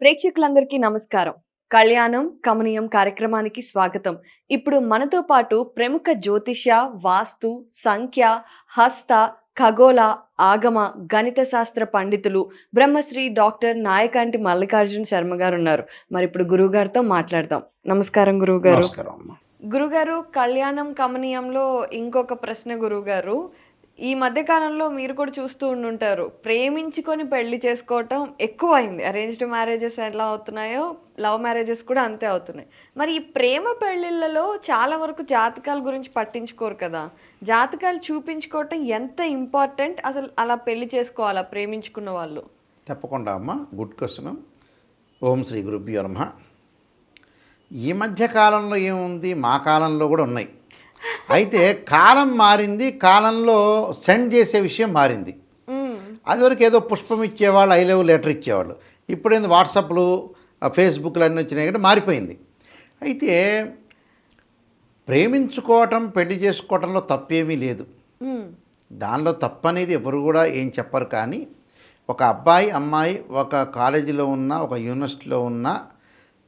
ప్రేక్షకులందరికీ నమస్కారం. కళ్యాణం కమనీయం కార్యక్రమానికి స్వాగతం. ఇప్పుడు మనతో పాటు ప్రముఖ జ్యోతిష వాస్తు సంఖ్య హస్త ఖగోళ ఆగమ గణిత శాస్త్ర పండితులు బ్రహ్మశ్రీ డాక్టర్ నాయకంటి మల్లికార్జున శర్మ గారు ఉన్నారు మరి ఇప్పుడు గురువు గారితో మాట్లాడదాం. నమస్కారం గురువు గారు గురుగారు కళ్యాణం కమనీయంలో ఇంకొక ప్రశ్న గురుగారు ఈ మధ్య కాలంలో మీరు కూడా చూస్తూ ఉండుంటారు. ప్రేమించుకొని పెళ్ళి చేసుకోవటం ఎక్కువైంది. అరేంజ్డ్ మ్యారేజెస్ ఎలా అవుతున్నాయో లవ్ మ్యారేజెస్ కూడా అంతే అవుతున్నాయి. మరి ఈ ప్రేమ పెళ్ళిళ్ళలో చాలా వరకు జాతకాల గురించి పట్టించుకోరు కదా. జాతకాలు చూపించుకోవటం ఎంత ఇంపార్టెంట్ అసలు అలా పెళ్ళి చేసుకోవాలా? ప్రేమించుకున్న వాళ్ళు. తప్పకుండా అమ్మ. గుడ్ క్వశ్చన్ ఓం శ్రీ గురుభ్యో నమ. ఈ మధ్య కాలంలో ఏముంది? మా కాలంలో కూడా ఉన్నాయి. అయితే కాలం మారింది కాలంలో సెండ్ చేసే విషయం మారింది. అదివరకు ఏదో పుష్పం ఇచ్చేవాళ్ళు ఐ లెవెల్ లెటర్ ఇచ్చేవాళ్ళు. ఇప్పుడు ఏంది వాట్సాప్లు ఫేస్బుక్లు అన్నీ వచ్చినాయి కాబట్టి మారిపోయింది. అయితే ప్రేమించుకోవటం పెళ్ళి చేసుకోవటంలో తప్పేమీ లేదు. దానిలో తప్పనేది ఎవరు కూడా ఏం చెప్పరు కానీ ఒక అబ్బాయి అమ్మాయి ఒక కాలేజీలో ఉన్న ఒక యూనివర్సిటీలో ఉన్న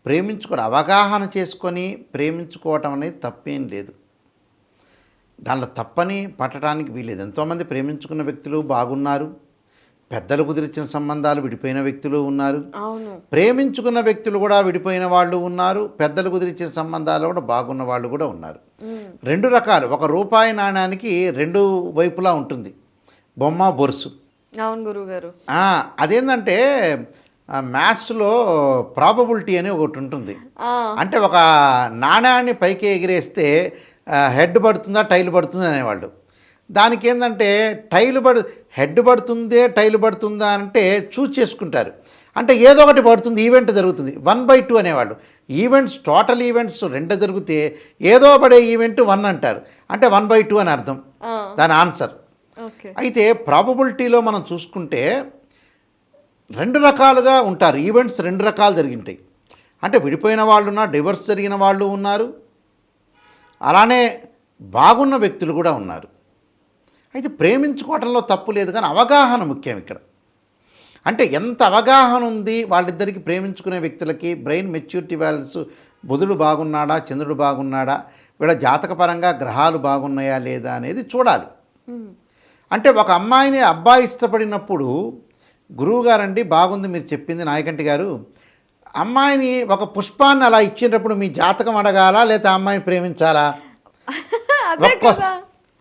ప్రేమించుకోవడం అవగాహన చేసుకొని ప్రేమించుకోవటం అనేది తప్పేం లేదు. దానిలో తప్పని పట్టడానికి వీలేదు ఎంతోమంది ప్రేమించుకున్న వ్యక్తులు బాగున్నారు. పెద్దలు కుదిరించిన సంబంధాలు విడిపోయిన వ్యక్తులు ఉన్నారు. ప్రేమించుకున్న వ్యక్తులు కూడా విడిపోయిన వాళ్ళు ఉన్నారు. పెద్దలు కుదిరించిన సంబంధాలు కూడా బాగున్న వాళ్ళు కూడా ఉన్నారు. రెండు రకాలు. ఒక రూపాయి నాణ్యానికి రెండు వైపులా ఉంటుంది. బొమ్మ బొరుసు. అవును గురుగారు అదేంటంటే మ్యాథ్స్లో ప్రాబబిలిటీ అని ఒకటి ఉంటుంది. అంటే ఒక నాణ్యాన్ని పైకి ఎగిరేస్తే హెడ్ పడుతుందా టైల్ పడుతుందా అనేవాళ్ళు. దానికి ఏంటంటే టైలు పడు హెడ్ పడుతుందే టైల్ పడుతుందా అంటే చూస్ చేసుకుంటారు. అంటే ఏదో ఒకటి పడుతుంది ఈవెంట్ జరుగుతుంది. వన్ బై టూ అనేవాళ్ళు. ఈవెంట్స్ టోటల్ ఈవెంట్స్ రెండు జరిగితే ఏదో పడే ఈవెంట్ వన్ అంటారు. అంటే వన్ బై టూ అని అర్థం. దాని ఆన్సర్. అయితే ప్రాబబిలిటీలో మనం చూసుకుంటే రెండు రకాలుగా ఉంటారు. ఈవెంట్స్ రెండు రకాలు జరిగింటాయి. అంటే విడిపోయిన వాళ్ళు ఉన్నారు డివర్స్ జరిగిన వాళ్ళు ఉన్నారు. అలానే బాగున్న వ్యక్తులు కూడా ఉన్నారు. అయితే ప్రేమించుకోవటంలో తప్పు లేదు కానీ అవగాహన ముఖ్యం ఇక్కడ. అంటే ఎంత అవగాహన ఉంది వాళ్ళిద్దరికి ప్రేమించుకునే వ్యక్తులకి? బ్రెయిన్ మెచ్యూరిటీ వాల్యూస్ బుధుడు బాగున్నాడా? చంద్రుడు బాగున్నాడా? వీళ్ళ జాతకపరంగా గ్రహాలు బాగున్నాయా లేదా అనేది చూడాలి. అంటే ఒక అమ్మాయిని అబ్బాయి ఇష్టపడినప్పుడు గురువు గారండి బాగుంది మీరు చెప్పింది నాయకంటి గారు అమ్మాయిని ఒక పుష్పాన్ని అలా ఇచ్చినప్పుడు మీ జాతకం అడగాల లేదా అమ్మాయిని ప్రేమించాలా?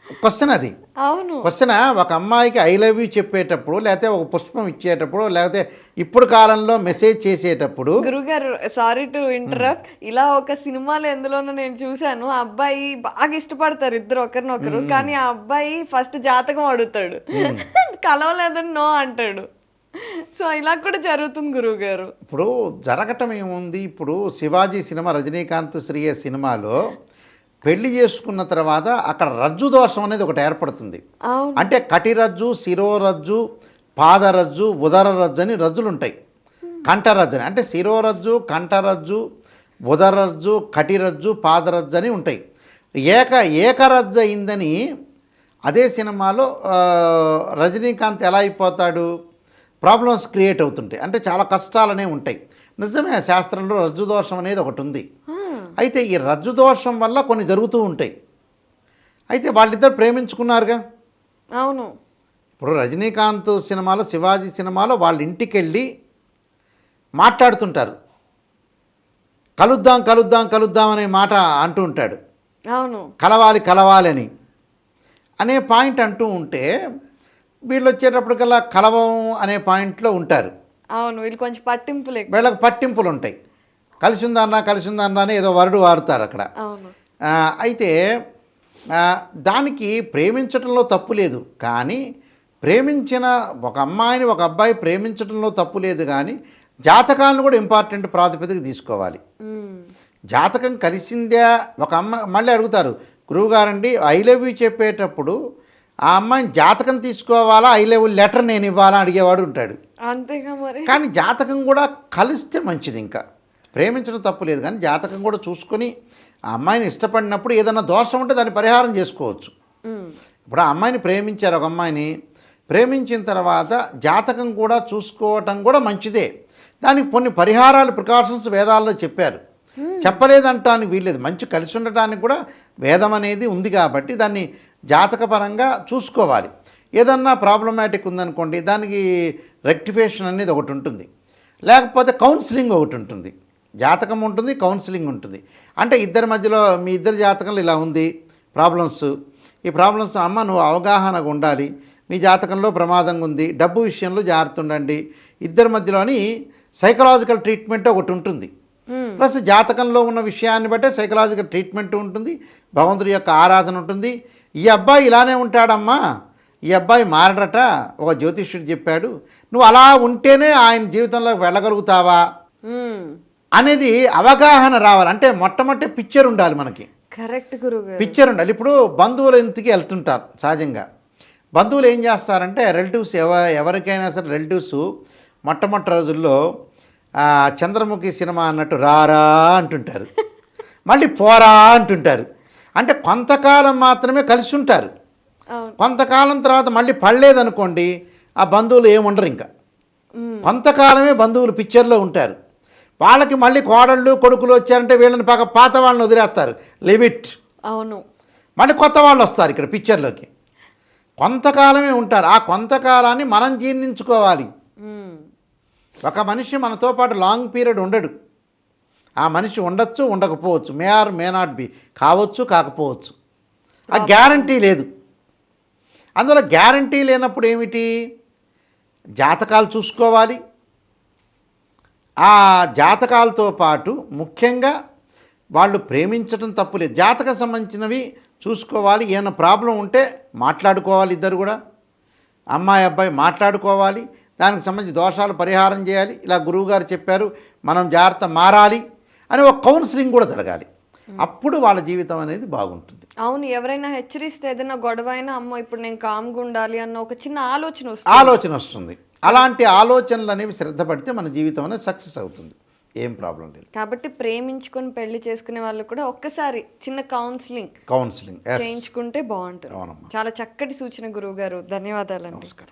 క్వశ్చన్ అది. అవును. క్వశ్చన్ ఒక అమ్మాయికి ఐ లవ్ యూ చెప్పేటప్పుడు లేకపోతే ఒక పుష్పం ఇచ్చేటప్పుడు లేకపోతే ఇప్పుడు కాలంలో మెసేజ్ చేసేటప్పుడు గురుగారు సారీ టు ఇంటరప్ట్ ఇలా ఒక సినిమాలో ఎందులోనో నేను చూశాను. ఆ అబ్బాయి బాగా ఇష్టపడతారు ఇద్దరు ఒకరినొకరు. కానీ ఆ అబ్బాయి ఫస్ట్ జాతకం అడుగుతాడు. కలవలేదని నో అంటాడు. సో ఇలా కూడా జరుగుతుంది గురువు గారు ఇప్పుడు జరగటం ఏముంది? ఇప్పుడు శివాజీ సినిమా రజనీకాంత్ శ్రీయ సినిమాలో పెళ్ళి చేసుకున్న తర్వాత అక్కడ రజ్జు దోషం అనేది ఒకటి ఏర్పడుతుంది. అంటే కటిరజ్జు శిరోరజ్జు పాదరజ్జు ఉదర రజ్జు అని రజ్జులు ఉంటాయి కంఠరజ్జు అని. అంటే శిరోరజ్జు కంఠరజ్జు ఉదరజ్జు కటిరజ్జు పాదరజ్జు అని ఉంటాయి. ఏక ఏకరజ్జు అయిందని అదే సినిమాలో రజనీకాంత్ ఎలా అయిపోతాడు? ప్రాబ్లమ్స్ క్రియేట్ అవుతుంటాయి. అంటే చాలా కష్టాలనే ఉంటాయి. నిజమే శాస్త్రంలో రజ్జు దోషం అనేది ఒకటి ఉంది. అయితే ఈ రజ్జు దోషం వల్ల కొన్ని జరుగుతూ ఉంటాయి. అయితే వాళ్ళిద్దరు ప్రేమించుకున్నారుగా? అవును. ఇప్పుడు రజనీకాంత్ సినిమాలో శివాజీ సినిమాలో వాళ్ళ ఇంటికి వెళ్ళి మాట్లాడుతుంటారు. కలుద్దాం కలుద్దాం కలుద్దాం అనే మాట అంటూ ఉంటాడు. అవును. కలవాలి కలవాలి అని అనే పాయింట్ అంటూ ఉంటే వీళ్ళు వచ్చేటప్పటికల్లా కలవం అనే పాయింట్లో ఉంటారు. అవును వీళ్ళు కొంచెం పట్టింపు లేక వీళ్ళకి పట్టింపులు ఉంటాయి కలిసి ఉందన్నా కలిసి ఉందన్నా అని ఏదో వరుడు వాడతారు అక్కడ. అయితే దానికి ప్రేమించడంలో తప్పు లేదు. కానీ ప్రేమించిన ఒక అమ్మాయిని ఒక అబ్బాయి ప్రేమించడంలో తప్పు లేదు కానీ జాతకాలను కూడా ఇంపార్టెంట్ ప్రాతిపదిక తీసుకోవాలి. జాతకం కలిసిందా ఒక అమ్మ మళ్ళీ అడుగుతారు గురువుగారండి ఐ లవ్ యూ చెప్పేటప్పుడు ఆ అమ్మాయిని జాతకం తీసుకోవాలా? ఐ లవ్ లెటర్ నేను ఇవ్వాలా? అడిగేవాడు ఉంటాడు. అంతేగా మరి. కానీ జాతకం కూడా కలిస్తే మంచిది ఇంకా. ప్రేమించడం తప్పు లేదు కానీ జాతకం కూడా చూసుకొని ఆ అమ్మాయిని ఇష్టపడినప్పుడు ఏదైనా దోషం ఉంటే దాన్ని పరిహారం చేసుకోవచ్చు. ఇప్పుడు ఆ అమ్మాయిని ప్రేమించారు ఒక అమ్మాయిని. ప్రేమించిన తర్వాత జాతకం కూడా చూసుకోవటం కూడా మంచిదే. దానికి కొన్ని పరిహారాలు ప్రికాషన్స్ వేదాల్లో చెప్పారు. చెప్పలేదంటానికి వీల్లేదు. మంచి కలిసి ఉండటానికి కూడా వేదం అనేది ఉంది కాబట్టి దాన్ని జాతకపరంగా చూసుకోవాలి. ఏదన్నా ప్రాబ్లమాటిక్ ఉందనుకోండి దానికి రెక్టిఫికేషన్ అనేది ఒకటి ఉంటుంది. లేకపోతే కౌన్సిలింగ్ ఒకటి ఉంటుంది. జాతకం ఉంటుంది కౌన్సిలింగ్ ఉంటుంది. అంటే ఇద్దరి మధ్యలో మీ ఇద్దరి జాతకంలో ఇలా ఉంది ప్రాబ్లమ్స్. ఈ ప్రాబ్లమ్స్ అమ్మ నువ్వు అవగాహనగా ఉండాలి. మీ జాతకంలో ప్రమాదంగా ఉంది డబ్బు విషయంలో జాగ్రత్త ఉండండి. ఇద్దరి మధ్యలోని సైకలాజికల్ ట్రీట్మెంట్ ఒకటి ఉంటుంది. ప్లస్ జాతకంలో ఉన్న విషయాన్ని బట్టే సైకలాజికల్ ట్రీట్మెంట్ ఉంటుంది భగవంతుడి యొక్క ఆరాధన ఉంటుంది. ఈ అబ్బాయి ఇలానే ఉంటాడమ్మా. ఈ అబ్బాయి మారడట ఒక జ్యోతిష్యుడు చెప్పాడు నువ్వు అలా ఉంటేనే ఆయన జీవితంలోకి వెళ్ళగలుగుతావా? మ్మ్. అనేది అవగాహన రావాలి. అంటే మొట్టమొదటి పిక్చర్ ఉండాలి మనకి. కరెక్ట్ పిక్చర్ ఉండాలి. ఇప్పుడు బంధువుల ఇంటికి వెళ్తుంటారు సహజంగా. బంధువులు ఏం చేస్తారంటే రిలేటివ్స్ ఎవ ఎవరికైనా సరే రిలేటివ్స్ మొట్టమొదటి రోజుల్లో చంద్రముఖి సినిమా అన్నట్టు రారా అంటుంటారు. మళ్ళీ పోరా అంటుంటారు. అంటే కొంతకాలం మాత్రమే కలిసి ఉంటారు కొంతకాలం తర్వాత మళ్ళీ పడలేదనుకోండి ఆ బంధువులు ఏముండరు ఇంకా. కొంతకాలమే బంధువులు పిక్చర్లో ఉంటారు. వాళ్ళకి మళ్ళీ కోడళ్ళు కొడుకులు వచ్చారంటే వీళ్ళని పక్క పాత వాళ్ళని వదిలేస్తారు. లిమిట్ అవును. మళ్ళీ కొత్త వాళ్ళు వస్తారు ఇక్కడ పిక్చర్లోకి కొంతకాలమే ఉంటారు. ఆ కొంతకాలాన్ని మనం జీర్ణించుకోవాలి. ఒక మనిషి మనతో పాటు లాంగ్ పీరియడ్ ఉండడు. ఆ మనిషి ఉండొచ్చు ఉండకపోవచ్చు. May or may not be. కావచ్చు కాకపోవచ్చు. ఆ గ్యారంటీ లేదు. అందులో గ్యారంటీ లేనప్పుడు ఏమిటి? జాతకాలు చూసుకోవాలి. ఆ జాతకాలతో పాటు ముఖ్యంగా వాళ్ళు ప్రేమించడం తప్పులేదు జాతక సంబంధించినవి చూసుకోవాలి. ఏమైనా ప్రాబ్లం ఉంటే మాట్లాడుకోవాలి ఇద్దరు కూడా. అమ్మాయి అబ్బాయి మాట్లాడుకోవాలి. దానికి సంబంధించి దోషాలు పరిహారం చేయాలి. ఇలా గురువుగారు చెప్పారు మనం జాగ్రత్త మారాలి అని ఒక కౌన్సిలింగ్ కూడా జరగాలి. అప్పుడు వాళ్ళ జీవితం అనేది బాగుంటుంది. అవును ఎవరైనా హెచ్చరిస్తే ఏదైనా గొడవ అయినా అమ్మో ఇప్పుడు నేను కామ్గా ఉండాలి అన్న ఒక చిన్న ఆలోచన వస్తుంది. ఆలోచన వస్తుంది. అలాంటి ఆలోచనలు అనేవి శ్రద్ధ పడితే మన జీవితం అనేది సక్సెస్ అవుతుంది. ఏం ప్రాబ్లం లేదు. కాబట్టి ప్రేమించుకొని పెళ్ళి చేసుకునే వాళ్ళు కూడా ఒక్కసారి చిన్న కౌన్సిలింగ్ కౌన్సిలింగ్ చేయించుకుంటే బాగుంటుంది. చాలా చక్కటి సూచన గురువు గారు ధన్యవాదాలండి. నమస్కారం.